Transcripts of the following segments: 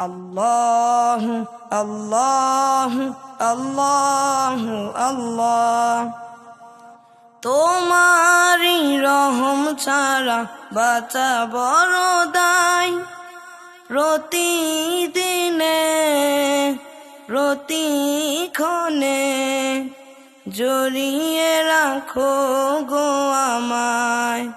আল্লাহ আল্লাহ আল্লাহ আল্লাহ। তোমারি রহম ছাড়া বাঁচা বড় দায়। প্রতিদিনে, প্রতিক্ষণে জড়িয়ে রাখো গো আমায়।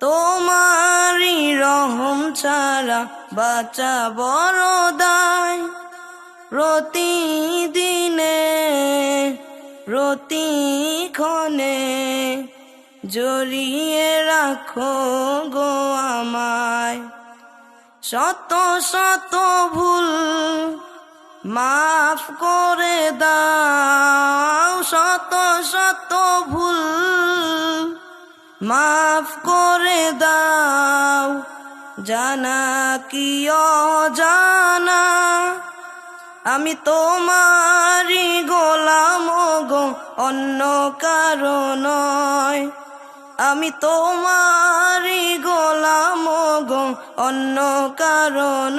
তোমারি রহম ছাড়া বাঁচা বড় দায়। প্রতিদিনে, প্রতিক্ষণে জড়িয়ে রাখো গো আমায়। শত শত ভুল মাফ করে দাও। শত শত ভুল মাফ করে জানা কি জানা আমি তোমারি গোলাম গো, অন্য কারণ আমি তোমারি গোলাম গো, অন্য কারণ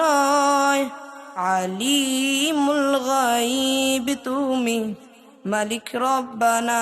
আলিমুল গাইব তুমি, মালিক রব্বানা।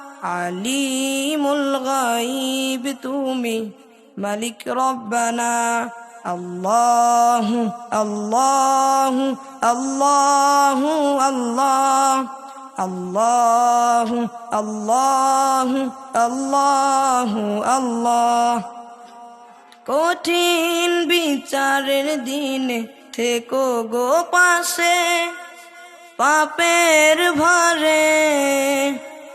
আলিমুল গাইব তুমি মালিক রব্বানা। আল্লাহ আল্লাহ আল্লাহ আল্লাহ। আল্লাহ আল্লাহ আল্লাহ আল্লাহ। কঠিন বিচারের দিনে থেকো গো পাশে, পাপের ভরে।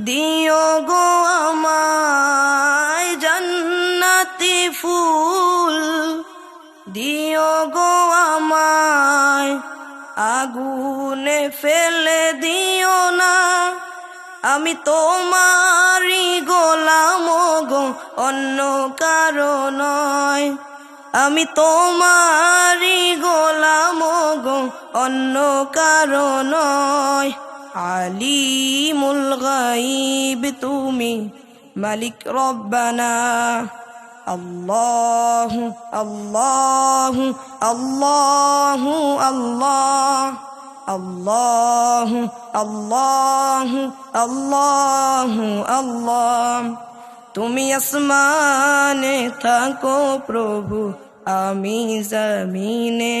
দিও গো আমায় জন্নতি ফুল। দিও গো আমায় আগুনে ফেলে দিও না। আমি তোমারি গোলাম গো, অন্য কারণ নয়। আমি তোমারি গোলাম গো, অন্য কারণ নয়। আলিমুল গাইব তুমি মালিক রব্বানা আল্লাহ আল্লাহ আল্লাহ আল্লাহ আল্লাহ আল্লাহ আল্লাহ আল্লাহ তুমি আসমানে থাকো প্রভু আমি জমিনে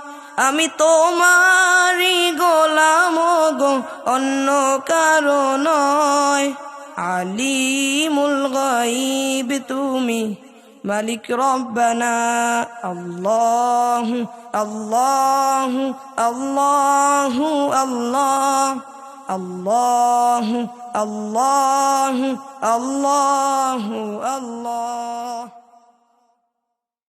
আমি তোমারি গোলাম গো, অন্য কারও নয়। আলিমুল গাইব তুমি, মালিক রব্বানা। আল্লাহ আল্লাহ আল্লাহ আল্লাহ। আল্লাহ আল্লাহ আল্লাহ আল্লাহ।